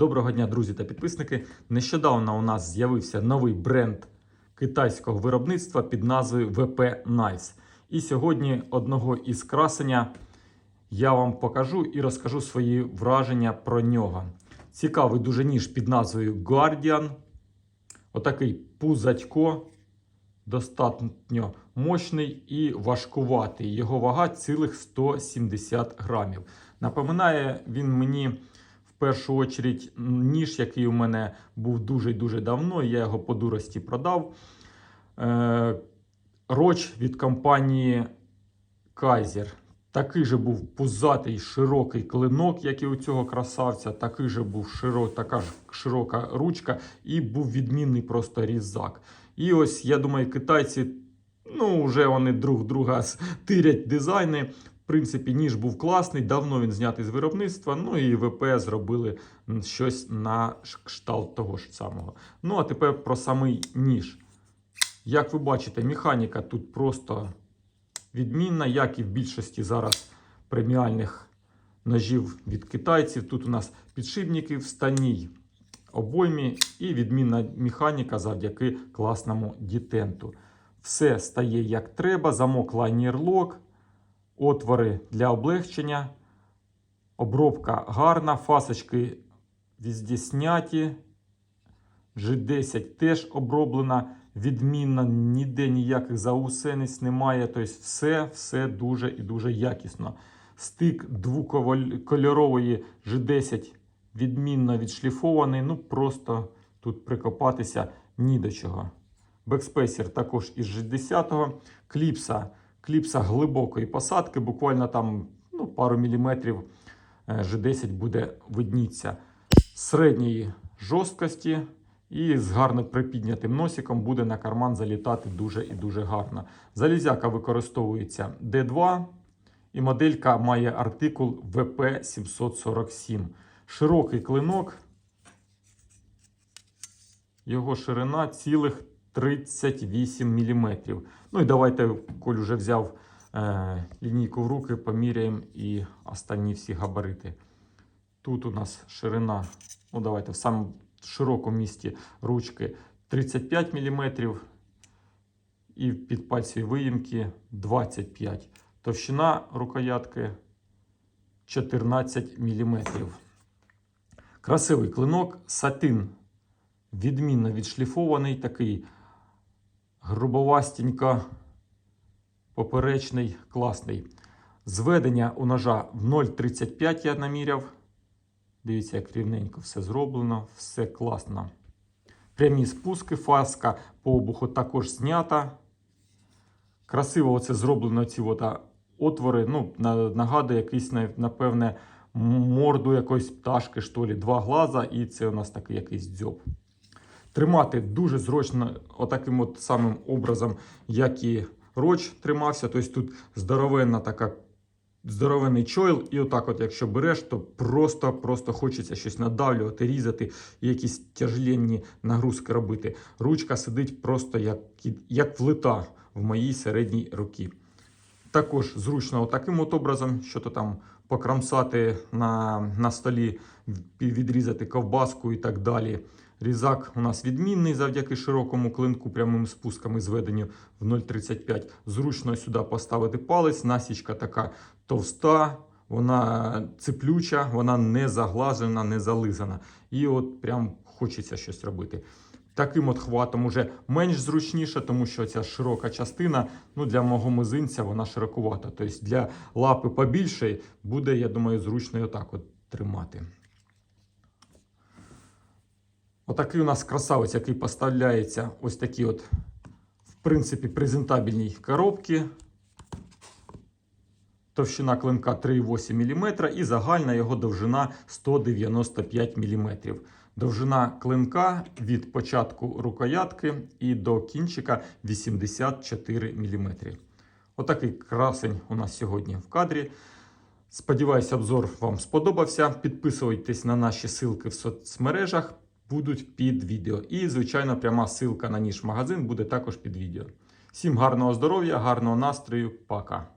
Доброго дня, друзі та підписники. Нещодавно у нас з'явився новий бренд китайського виробництва під назвою VP Nice. І сьогодні одного із красення я вам покажу і розкажу свої враження про нього. Цікавий дуже ніж під назвою Guardian. Отакий пузатько, достатньо мощний і важкуватий. Його вага цілих 170 грамів. Напоминає він мені першу очередь ніж, який у мене був дуже дуже давно. Я його по дурості продав. Е, Роч від компанії Kaiser. Такий же був пузатий широкий клинок, як і у цього красавця. Такий же був широ, така ж широка ручка, і був відмінний просто різак. І ось я думаю, китайці, ну вже вони друг друга тирять дизайни. Принципі, ніж був класний, давно він знятий з виробництва. Ну і ВП зробили щось на кшталт того ж самого. Ну а тепер про самий ніж. Як ви бачите, механіка тут просто відмінна, як і в більшості зараз преміальних ножів від китайців. Тут у нас підшипники в станій обоймі і відмінна механіка завдяки класному дітенту. Все стає як треба, замок лайнер лок, отвори для облегчення, обробка гарна, фасочки везде сняті. G10 теж оброблена відмінно, ніде ніяких заусениць немає. Тобто все, все дуже і дуже якісно. Стик двокольорової G10 відмінно відшліфований. Ну просто тут прикопатися ні до чого. Бекспейсер також із G10. Кліпса, кліпса глибокої посадки, буквально там ну, пару міліметрів G10 буде видніться. Середньої жорсткості. І з гарно припіднятим носиком буде на карман залітати дуже і дуже гарно. Залізяка використовується D2, і моделька має артикул VP747. Широкий клинок. Його ширина цілих 38 мм. Ну і давайте, коль вже взяв е, лінійку в руки, поміряємо і останні всі габарити. Тут у нас ширина, ну давайте в самому широкому місці ручки 35 мм і під пальці виїмки 25 Товщина рукоятки 14 мм. Красивий клинок, сатин відмінно відшліфований, такий грубовастенько поперечний, класний. Зведення у ножа в 0,35 я наміряв. Дивіться, як рівненько все зроблено, все класно. Прямі спуски, фаска по обуху також знята. Красиво оце зроблено ці от отвори. Ну, Нагадує якийсь, напевне, морду якоїсь пташки, що ли, два глаза, і це у нас такий якийсь дзьоб. Тримати дуже зручно, отаким от самим образом, як і роч тримався. Тобто тут здоровенна така здоровений чойл, і отак, от, якщо береш, то просто-просто хочеться щось надавлювати, різати, і якісь тяжленні нагрузки робити. Ручка сидить просто як як влита в моїй середній руці. Також зручно таким от образом, що то там покрамсати на, на столі, відрізати ковбаску і так далі. Різак у нас відмінний завдяки широкому клинку, прямим спусками зведенню в 0,35. Зручно сюди поставити палець. Насічка така товста, вона циплюча, вона не заглажена, не зализана. І от прям хочеться щось робити. Таким от хватом уже менш зручніше, тому що ця широка частина ну, для мого мизинця вона широкувата. Тобто для лапи побільше буде, я думаю, зручно і отак от тримати. Отакий у нас красавець, який поставляється ось такі от, в принципі, презентабельні коробки. Товщина клинка 3,8 мм і загальна його довжина 195 мм. Довжина клинка від початку рукоятки і до кінчика 84 мм. Отакий красень у нас сьогодні в кадрі. Сподіваюся, обзор вам сподобався. Підписуйтесь на наші ссылки в соцмережах будуть під відео. І, звичайно, пряма ссылка на ніж магазин буде також під відео. Всім гарного здоров'я, гарного настрою, пока!